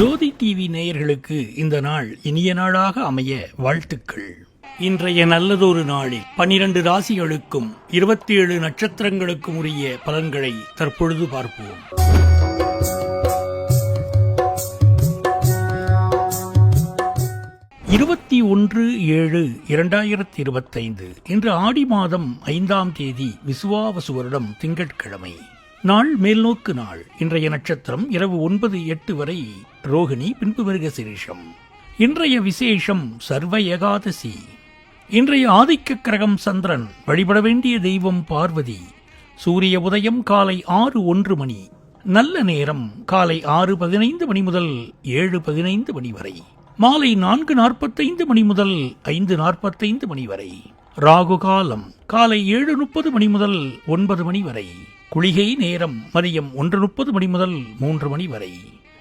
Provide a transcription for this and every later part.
ஜோதி TV நேயர்களுக்கு இந்த நாள் இனிய நாளாக அமைய வாழ்த்துக்கள். இன்றைய நல்லதொரு நாளில் பனிரெண்டு ராசிகளுக்கும் இருபத்தி ஏழு நட்சத்திரங்களுக்கும் உரிய பலன்களை தற்பொழுது பார்ப்போம். இருபத்தி ஒன்று ஏழு இரண்டாயிரத்தி இருபத்தைந்து இன்று ஆடி மாதம் ஐந்தாம் தேதி விசுவாவசு வருடம் திங்கட்கிழமை. நாள் மேல்நோக்கு நாள். இன்றைய நட்சத்திரம் இரவு ஒன்பது எட்டு வரை ரோகிணி பின்பு மிருகசிரீஷம் இன்றைய விசேஷம் சர்வ ஏகாதசி. இன்றைய ஆதிக்க கிரகம் சந்திரன் வழிபட வேண்டிய தெய்வம் பார்வதி. சூரிய உதயம் காலை ஆறு ஒன்று மணி. நல்ல நேரம் காலை ஆறு பதினைந்து மணி முதல் ஏழு பதினைந்து மணி வரை. மாலை நான்கு நாற்பத்தைந்து மணி முதல் ஐந்து நாற்பத்தைந்து மணி வரை. ராகு காலம் காலை ஏழு முப்பது மணி முதல் ஒன்பது மணி வரை. குளிகை நேரம் மதியம் ஒன்று முப்பது மணி முதல் மூன்று மணி வரை.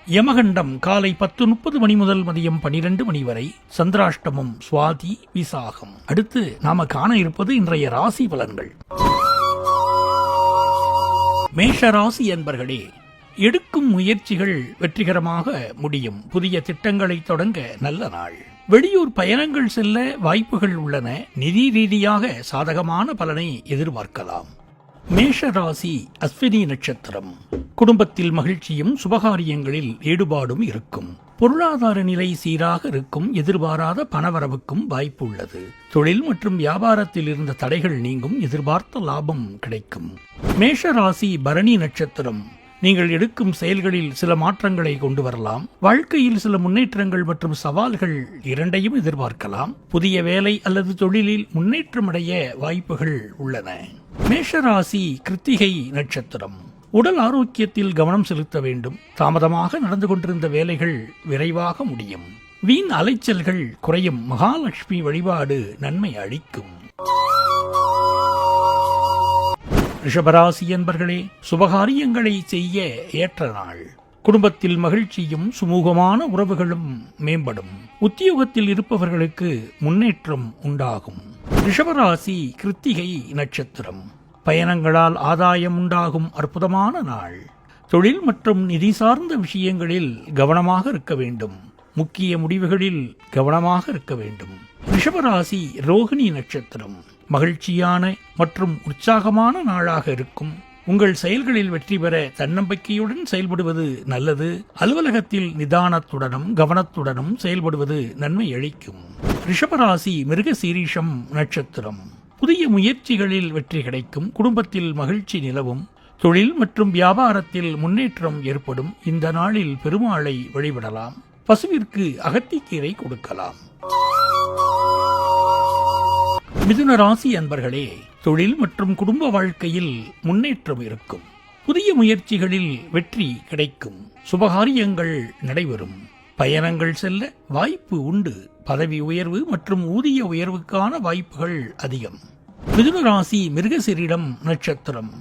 யமகண்டம் காலை பத்து முப்பது மணி முதல் மதியம் பனிரெண்டு மணி வரை சந்திராஷ்டமம் சுவாதி விசாகம். அடுத்து நாம காண இருப்பது இன்றைய ராசி பலன்கள். மேஷ ராசி என்பர்களே எடுக்கும் முயற்சிகள் வெற்றிகரமாக முடியும். புதிய திட்டங்களை தொடங்க நல்ல நாள். வெளியூர் பயணங்கள் செல்ல வாய்ப்புகள் உள்ளன. நிதி ரீதியாக சாதகமான பலனை எதிர்பார்க்கலாம். மேஷராசி அஸ்வினி நட்சத்திரம். குடும்பத்தில் மகிழ்ச்சியும் சுபகாரியங்களில் ஈடுபாடும் இருக்கும். பொருளாதார நிலை சீராக இருக்கும் எதிர்பாராத பணவரவுக்கும் வாய்ப்பு உள்ளது தொழில் மற்றும் வியாபாரத்தில் இருந்த தடைகள் நீங்கும் எதிர்பார்த்த லாபம் கிடைக்கும். மேஷ ராசி பரணி நட்சத்திரம். நீங்கள் எடுக்கும் செயல்களில் சில மாற்றங்களை கொண்டு வரலாம். வாழ்க்கையில் சில முன்னேற்றங்கள் மற்றும் சவால்கள் இரண்டையும் எதிர்பார்க்கலாம். புதிய வேலை அல்லது தொழிலில் முன்னேற்றமடைய வாய்ப்புகள் உள்ளன. மேஷராசி கிருத்திகை நட்சத்திரம். உடல் ஆரோக்கியத்தில் கவனம் செலுத்த வேண்டும். தாமதமாக நடந்து கொண்டிருந்த வேலைகள் விரைவாக முடியும். வீண் அலைச்சல்கள் குறையும். மகாலட்சுமி வழிபாடு நன்மை அளிக்கும். ரிஷபராசி என்பர்களே சுபகாரியங்களை செய்ய ஏற்ற நாள். குடும்பத்தில் மகிழ்ச்சியும் சுமூகமான உறவுகளும் மேம்படும். உத்தியோகத்தில் இருப்பவர்களுக்கு முன்னேற்றம் உண்டாகும். ரிஷபராசி கிருத்திகை நட்சத்திரம். பயணங்களால் ஆதாயம் உண்டாகும் அற்புதமான நாள். தொழில் மற்றும் நிதி சார்ந்த விஷயங்களில் கவனமாக இருக்க வேண்டும். முக்கிய முடிவுகளில் கவனமாக இருக்க வேண்டும். ரிஷபராசி ரோகிணி நட்சத்திரம். மகிழ்ச்சியான மற்றும் உற்சாகமான நாளாக இருக்கும் உங்கள் செயல்களில் வெற்றி பெற தன்னம்பிக்கையுடன் செயல்படுவது நல்லது. அலுவலகத்தில் நிதானத்துடனும் கவனத்துடனும் செயல்படுவது நன்மை அளிக்கும். ரிஷபராசி மிருக சீரீஷம் நட்சத்திரம். புதிய முயற்சிகளில் வெற்றி கிடைக்கும். குடும்பத்தில் மகிழ்ச்சி நிலவும். தொழில் மற்றும் வியாபாரத்தில் முன்னேற்றம் ஏற்படும். இந்த நாளில் பெருமாளை வழிபடலாம். பசுவிற்கு அகத்திக்கீரை கொடுக்கலாம். மிதுன ராசி அன்பர்களே தொழில் மற்றும் குடும்ப வாழ்க்கையில் முன்னேற்றம் இருக்கும். புதிய முயற்சிகளில் வெற்றி கிடைக்கும். சுபகாரியங்கள் நடைபெறும். பயணங்கள் செல்ல வாய்ப்பு உண்டு. பதவி உயர்வு மற்றும் ஊதிய உயர்வுக்கான வாய்ப்புகள் அதிகம். மிதுன ராசி மிருகசிரிடம் நட்சத்திரம்.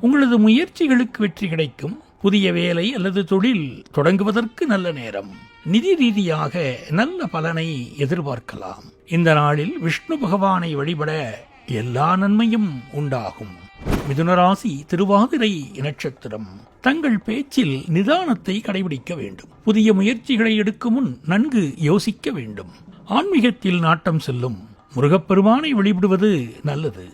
உங்களது முயற்சிகளுக்கு வெற்றி கிடைக்கும். புதிய வேலை அல்லது தொழில் தொடங்குவதற்கு நல்ல நேரம். நிதி ரீதியாக நல்ல பலனை எதிர்பார்க்கலாம். இந்த நாளில் விஷ்ணு பகவானை வழிபட எல்லா நன்மையும் உண்டாகும். மிதுனராசி திருவாதிரை நட்சத்திரம். தங்கள் பேச்சில் நிதானத்தை கடைபிடிக்க வேண்டும். புதிய முயற்சிகளை எடுக்கும் முன் நன்கு யோசிக்க வேண்டும். ஆன்மீகத்தில் நாட்டம் செல்லும். முருகப்பெருமானை வழிபடுவது நல்லது.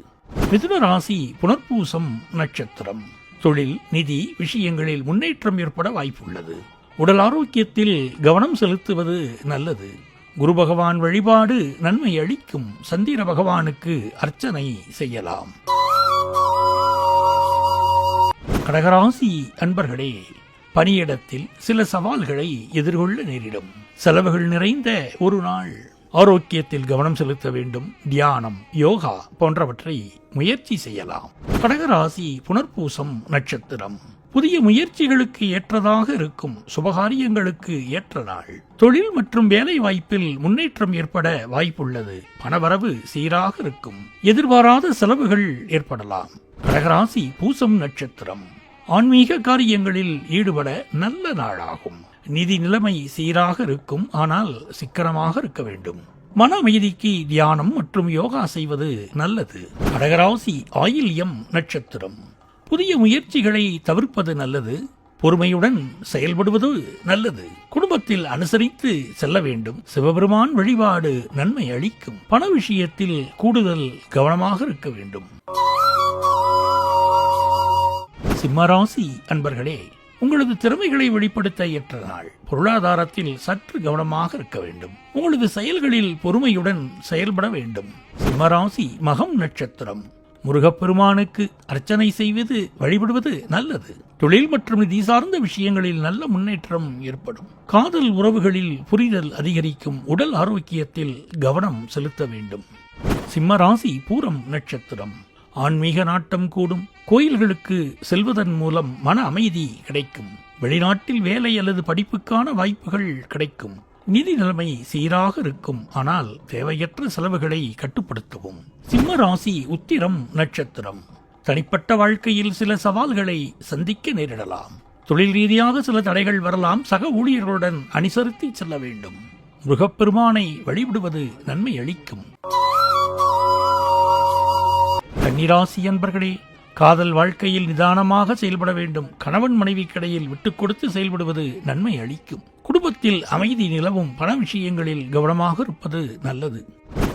மிதுன ராசி புனர்பூசம் நட்சத்திரம். தொழில் நிதி விஷயங்களில் முன்னேற்றம் ஏற்பட வாய்ப்புள்ளது. உடல் ஆரோக்கியத்தில் கவனம் செலுத்துவது நல்லது. குரு பகவான் வழிபாடு நன்மை அளிக்கும். சந்திர பகவானுக்கு அர்ச்சனை செய்யலாம். கடகராசி அன்பர்களே பணியிடத்தில் சில சவால்களை எதிர்கொள்ள நேரிடும். செலவுகள் நிறைந்த ஒரு நாள் ஆரோக்கியத்தில் கவனம் செலுத்த வேண்டும் தியானம் யோகா போன்றவற்றை முயற்சி செய்யலாம். கடகராசி புனர்பூசம் நட்சத்திரம். புதிய முயற்சிகளுக்கு ஏற்றதாக இருக்கும் சுபகாரியங்களுக்கு ஏற்ற நாள். தொழில் மற்றும் வேலை வாய்ப்பில் முன்னேற்றம் ஏற்பட வாய்ப்புள்ளது. பணவரவு சீராக இருக்கும் எதிர்பாராத செலவுகள் ஏற்படலாம். கடகராசி பூசம் நட்சத்திரம். ஆன்மீக காரியங்களில் ஈடுபட நல்ல நாளாகும். நிதி நிலைமை சீராக இருக்கும் ஆனால் சிக்கனமாக இருக்க வேண்டும். மன அமைதிக்கு தியானம் மற்றும் யோகா செய்வது நல்லது. கடகராசி ஆயில்யம் நட்சத்திரம். புதிய முயற்சிகளை தவிர்ப்பது நல்லது. பொறுமையுடன் செயல்படுவது நல்லது. குடும்பத்தில் அனுசரித்து செல்ல வேண்டும். சிவபெருமான் வழிபாடு நன்மை அளிக்கும். பண விஷயத்தில் கூடுதல் கவனமாக இருக்க வேண்டும். சிம்மராசி அன்பர்களே உங்களது திறமைகளை வெளிப்படுத்த ஏற்ற நாள் பொருளாதாரத்தில் சற்று கவனமாக இருக்க வேண்டும். உங்களது செயல்களில் பொறுமையுடன் செயல்பட வேண்டும். சிம்மராசி மகம் நட்சத்திரம். முருகப்பெருமானுக்கு அர்ச்சனை செய்வது வழிபடுவது நல்லது. தொழில் மற்றும் நிதி சார்ந்த விஷயங்களில் நல்ல முன்னேற்றம் ஏற்படும். காதல் உறவுகளில் புரிதல் அதிகரிக்கும். உடல் ஆரோக்கியத்தில் கவனம் செலுத்த வேண்டும். சிம்மராசி பூரம் நட்சத்திரம். ஆன்மீக நாட்டம் கூடும். கோயில்களுக்கு செல்வதன் மூலம் மன அமைதி கிடைக்கும். வெளிநாட்டில் வேலை அல்லது படிப்புக்கான வாய்ப்புகள் கிடைக்கும். நிதி நிலைமை சீராக இருக்கும். ஆனால் தேவையற்ற செலவுகளை கட்டுப்படுத்தவும். சிம்ம ராசி உத்திரம் நட்சத்திரம். தனிப்பட்ட வாழ்க்கையில் சில சவால்களை சந்திக்க நேரிடலாம். தொழில் ரீதியாக சில தடைகள் வரலாம். சக ஊழியர்களுடன் அனுசரித்து செல்ல வேண்டும். மிருகப்பெருமானை வழிபடுவது நன்மை அளிக்கும். கன்னிராசி அன்பர்களே காதல் வாழ்க்கையில் நிதானமாக செயல்பட வேண்டும். கணவன் மனைவிக்கிடையில் விட்டுக் கொடுத்து செயல்படுவது நன்மை அளிக்கும். குடும்பத்தில் அமைதி நிலவும் பண விஷயங்களில் கவனமாக இருப்பது நல்லது.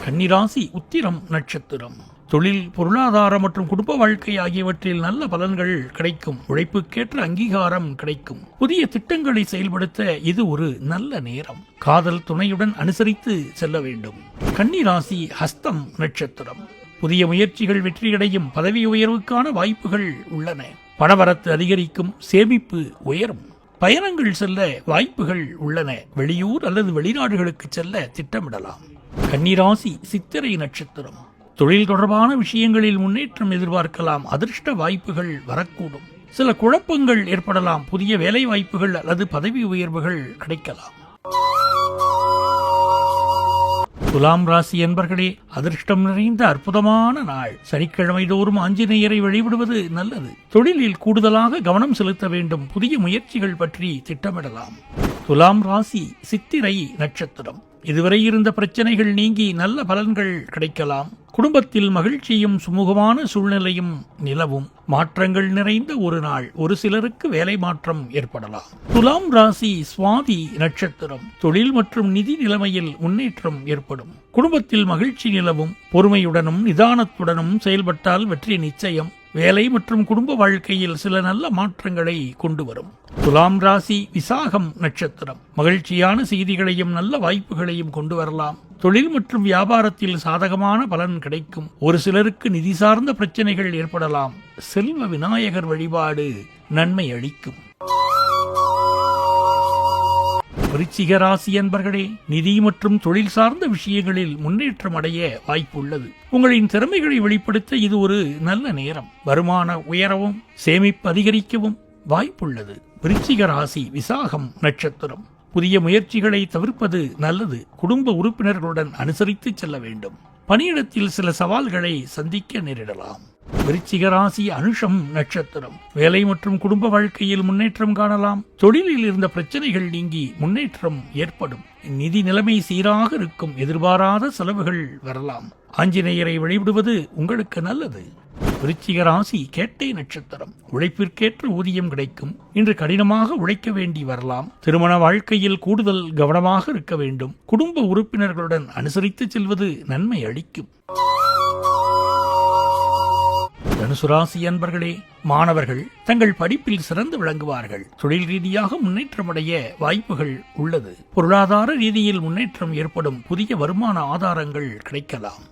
கன்னிராசி உத்திரம் நட்சத்திரம். தொழில் பொருளாதார மற்றும் குடும்ப வாழ்க்கை ஆகியவற்றில் நல்ல பலன்கள் கிடைக்கும். உழைப்புக்கேற்ற அங்கீகாரம் கிடைக்கும். புதிய திட்டங்களை செயல்படுத்த இது ஒரு நல்ல நேரம். காதல் துணையுடன் அனுசரித்து செல்ல வேண்டும். கன்னிராசி ஹஸ்தம் நட்சத்திரம். புதிய முயற்சிகள் வெற்றியடையும் பதவி உயர்வுக்கான வாய்ப்புகள் உள்ளன. பணவரத்து அதிகரிக்கும் சேமிப்பு உயரும். பயணங்கள் செல்ல வாய்ப்புகள் உள்ளன. வெளியூர் அல்லது வெளிநாடுகளுக்கு செல்ல திட்டமிடலாம். கன்னிராசி சித்திரை நட்சத்திரம். தொழில் தொடர்பான விஷயங்களில் முன்னேற்றம் எதிர்பார்க்கலாம். அதிர்ஷ்ட வாய்ப்புகள் வரக்கூடும். சில குழப்பங்கள் ஏற்படலாம். புதிய வேலை வாய்ப்புகள் அல்லது பதவி உயர்வுகள் கிடைக்கலாம். துலாம் ராசி என்பர்களே அதிர்ஷ்டம் நிறைந்த அற்புதமான நாள். சனிக்கிழமை தோறும் ஆஞ்சநேயரை வழிபடுவது நல்லது. தொழிலில் கூடுதலாக கவனம் செலுத்த வேண்டும். புதிய முயற்சிகள் பற்றி திட்டமிடலாம். துலாம் ராசி சித்திரை நட்சத்திரம். இதுவரை இருந்த பிரச்சனைகள் நீங்கி நல்ல பலன்கள் கிடைக்கலாம். குடும்பத்தில் மகிழ்ச்சியும் சுமூகமான சூழ்நிலையும் நிலவும். மாற்றங்கள் நிறைந்த ஒரு நாள் ஒரு சிலருக்கு வேலை மாற்றம் ஏற்படலாம். துலாம் ராசி சுவாதி நட்சத்திரம் தொழில் மற்றும் நிதி நிலைமையில் முன்னேற்றம் ஏற்படும். குடும்பத்தில் மகிழ்ச்சி நிலவும். பொறுமையுடனும் நிதானத்துடனும் செயல்பட்டால் வெற்றி நிச்சயம். வேலை மற்றும் குடும்ப வாழ்க்கையில் சில நல்ல மாற்றங்களை கொண்டு வரும். துலாம் ராசி விசாகம் நட்சத்திரம். மகிழ்ச்சியான செய்திகளையும் நல்ல வாய்ப்புகளையும் கொண்டு வரலாம். தொழில் மற்றும் வியாபாரத்தில் சாதகமான பலன் கிடைக்கும். ஒரு சிலருக்கு நிதி சார்ந்த பிரச்சனைகள் ஏற்படலாம். செல்வ விநாயகர் வழிபாடு நன்மை அளிக்கும். விருச்சிக ராசி என்பர்களே நிதி மற்றும் தொழில் சார்ந்த விஷயங்களில் முன்னேற்றம் அடைய வாய்ப்பு உள்ளது உங்களின் திறமைகளை வெளிப்படுத்த இது ஒரு நல்ல நேரம். வருமான உயரவும் சேமிப்பு அதிகரிக்கவும் வாய்ப்புள்ளது. விருச்சிக ராசி விசாகம் நட்சத்திரம். புதிய முயற்சிகளை தவிர்ப்பது நல்லது. குடும்ப உறுப்பினர்களுடன் அனுசரித்து செல்ல வேண்டும். பணியிடத்தில் சில சவால்களை சந்திக்க நேரிடலாம். விருச்சிக ராசி அனுஷம் நட்சத்திரம். வேலை மற்றும் குடும்ப வாழ்க்கையில் முன்னேற்றம் காணலாம். தொழிலில் இருந்த பிரச்சனைகள் நீங்கி முன்னேற்றம் ஏற்படும். நிதி நிலைமை சீராக இருக்கும். எதிர்பாராத செலவுகள் வரலாம். ஆஞ்சநேயரை வழிபடுவது உங்களுக்கு நல்லது. விருச்சிக ராசி கேட்டை நட்சத்திரம். உழைப்பிற்கேற்ற ஊதியம் கிடைக்கும். இன்று கடினமாக உழைக்க வேண்டி வரலாம். திருமண வாழ்க்கையில் கூடுதல் கவனமாக இருக்க வேண்டும். குடும்ப உறுப்பினர்களுடன் அனுசரித்து செல்வது நன்மை அளிக்கும். தனுசு ராசி அன்பர்களே மாணவர்கள் தங்கள் படிப்பில் சிறந்து விளங்குவார்கள். தொழில் ரீதியாக முன்னேற்றமடைய வாய்ப்புகள் உள்ளது. பொருளாதார ரீதியில் முன்னேற்றம் ஏற்படும் புதிய வருமான ஆதாரங்கள் கிடைக்கலாம்.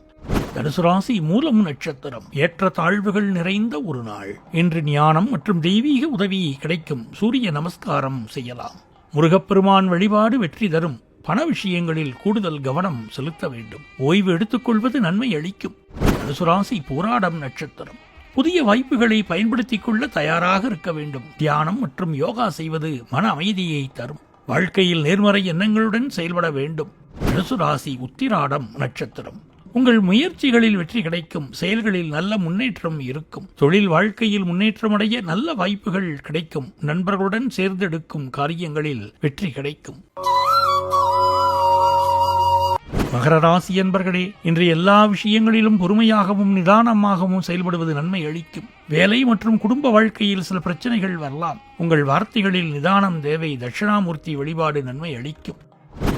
தனுசு ராசி மூலம் நட்சத்திரம் ஏற்ற தாழ்வுகள் நிறைந்த ஒரு நாள். இன்று ஞானம் மற்றும் தெய்வீக உதவி கிடைக்கும். சூரிய நமஸ்காரம் செய்யலாம். முருகப்பெருமான் வழிபாடு வெற்றி தரும். பண விஷயங்களில் கூடுதல் கவனம் செலுத்த வேண்டும். ஓய்வு எடுத்துக்கொள்வது நன்மை அளிக்கும். தனுசு ராசி போராடம் நட்சத்திரம் புதிய வாய்ப்புகளை பயன்படுத்திக் கொள்ள தயாராக இருக்க வேண்டும். தியானம் மற்றும் யோகா செய்வது மன அமைதியை தரும். வாழ்க்கையில் நேர்மறை எண்ணங்களுடன் செயல்பட வேண்டும். தனுசு ராசி உத்திராடம் நட்சத்திரம். உங்கள் முயற்சிகளில் வெற்றி கிடைக்கும். செயல்களில் நல்ல முன்னேற்றம் இருக்கும். தொழில் வாழ்க்கையில் முன்னேற்றமடைய நல்ல வாய்ப்புகள் கிடைக்கும். நண்பர்களுடன் சேர்ந்தெடுக்கும் காரியங்களில் வெற்றி கிடைக்கும். மகர ராசி என்பர்களே இன்று எல்லா விஷயங்களிலும் பொறுமையாகவும் நிதானமாகவும் செயல்படுவது நன்மை அளிக்கும். வேலை மற்றும் குடும்ப வாழ்க்கையில் சில பிரச்சனைகள் வரலாம். உங்கள் வார்த்தைகளில் நிதானம் தேவை தட்சிணாமூர்த்தி வழிபாடு நன்மை அளிக்கும்.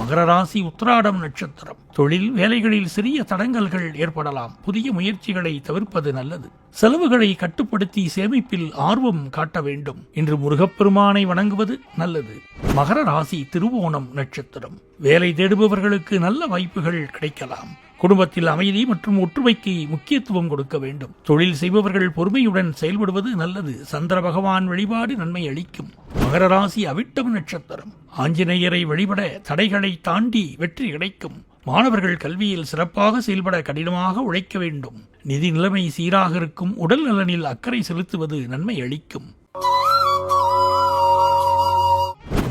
மகர ராசி உத்திராடம் நட்சத்திரம். தொழில் வேலைகளில் சிறிய தடங்கல்கள் ஏற்படலாம். புதிய முயற்சிகளை தவிர்ப்பது நல்லது. செலவுகளை கட்டுப்படுத்தி சேமிப்பில் ஆர்வம் காட்ட வேண்டும். இன்று முருகப்பெருமானை வணங்குவது நல்லது. மகர ராசி திருவோணம் நட்சத்திரம். வேலை தேடுபவர்களுக்கு நல்ல வாய்ப்புகள் கிடைக்கலாம். குடும்பத்தில் அமைதி மற்றும் ஒற்றுமைக்கு முக்கியத்துவம் கொடுக்க வேண்டும். தொழில் செய்பவர்கள் பொறுமையுடன் செயல்படுவது நல்லது. சந்திர பகவான் வழிபாடு நன்மை அளிக்கும். மகர ராசி அவிட்டம் நட்சத்திரம். ஆஞ்சநேயரை வழிபட தடைகளை தாண்டி வெற்றி கிடைக்கும். மாணவர்கள் கல்வியில் சிறப்பாக செயல்பட கடினமாக உழைக்க வேண்டும். நிதி நிலைமை சீராக இருக்கும். உடல் நலனில் அக்கறை செலுத்துவது நன்மை அளிக்கும்.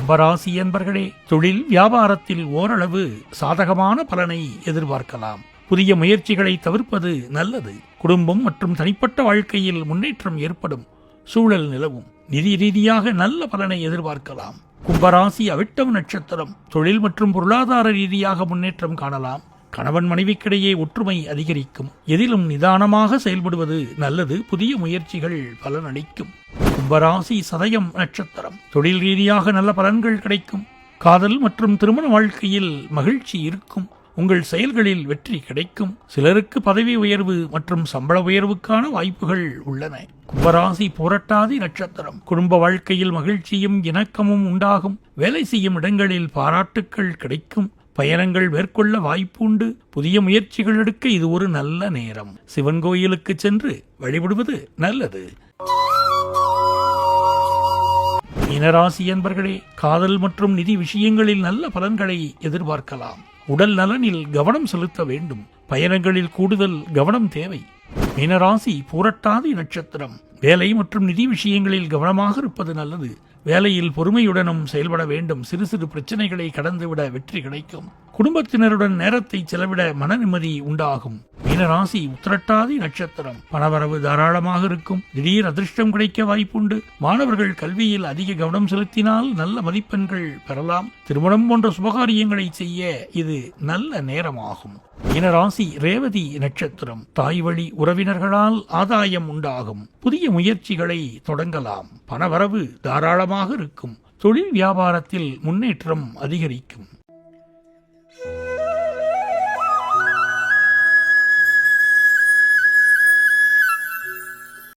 கும்பராசி என்பர்களே தொழில் வியாபாரத்தில் ஓரளவு சாதகமான பலனை எதிர்பார்க்கலாம். புதிய முயற்சிகளை தவிர்ப்பது நல்லது. குடும்பம் மற்றும் தனிப்பட்ட வாழ்க்கையில் முன்னேற்றம் ஏற்படும். சூழல் நிலவும். நிதி ரீதியாக நல்ல பலனை எதிர்பார்க்கலாம். கும்பராசி அவிட்டம் நட்சத்திரம். தொழில் மற்றும் பொருளாதார ரீதியாக முன்னேற்றம் காணலாம். கணவன் மனைவிக்கிடையே ஒற்றுமை அதிகரிக்கும். எதிலும் நிதானமாக செயல்படுவது நல்லது. புதிய முயற்சிகள் பலனளிக்கும். கும்பராசி சதயம் நட்சத்திரம். தொழில் ரீதியாக நல்ல பலன்கள் கிடைக்கும். காதல் மற்றும் திருமண வாழ்க்கையில் மகிழ்ச்சி இருக்கும். உங்கள் செயல்களில் வெற்றி கிடைக்கும். சிலருக்கு பதவி உயர்வு மற்றும் சம்பள உயர்வுக்கான வாய்ப்புகள் உள்ளன. கும்பராசி புரட்டாதி நட்சத்திரம். குடும்ப வாழ்க்கையில் மகிழ்ச்சியும் இணக்கமும் உண்டாகும். வேலை செய்யும் இடங்களில் பாராட்டுக்கள் கிடைக்கும். பயணங்கள் மேற்கொள்ள வாய்ப்புண்டு புதிய முயற்சிகள் எடுக்க இது ஒரு நல்ல நேரம். சிவன் கோயிலுக்கு சென்று வழிபடுவது நல்லது. மீனராசி என்பர்களே காதல் மற்றும் நிதி விஷயங்களில் நல்ல பலன்களை எதிர்பார்க்கலாம். உடல் நலனில் கவனம் செலுத்த வேண்டும். பயணங்களில் கூடுதல் கவனம் தேவை. மீனராசி பூரட்டாதி நட்சத்திரம். வேலை மற்றும் நிதி விஷயங்களில் கவனமாக இருப்பது நல்லது. வேலையில் பொறுமையுடனும் செயல்பட வேண்டும். சிறு சிறு பிரச்சனைகளை கடந்துவிட வெற்றி கிடைக்கும். குடும்பத்தினருடன் நேரத்தை செலவிட மன நிம்மதி உண்டாகும். மீனராசி உத்திரட்டாதி நட்சத்திரம். பணவரவு தாராளமாக இருக்கும். திடீர் அதிர்ஷ்டம் கிடைக்க வாய்ப்புண்டு. மாணவர்கள் கல்வியில் அதிக கவனம் செலுத்தினால் நல்ல மதிப்பெண்கள் பெறலாம். திருமணம் போன்ற சுபகாரியங்களை செய்ய இது நல்ல நேரமாகும். மீனராசி ரேவதி நட்சத்திரம். தாய் வழி உறவினர்களால் ஆதாயம் உண்டாகும். புதிய முயற்சிகளை தொடங்கலாம். பணவரவு தாராளமாக இருக்கும். தொழில் வியாபாரத்தில் முன்னேற்றம் அதிகரிக்கும்.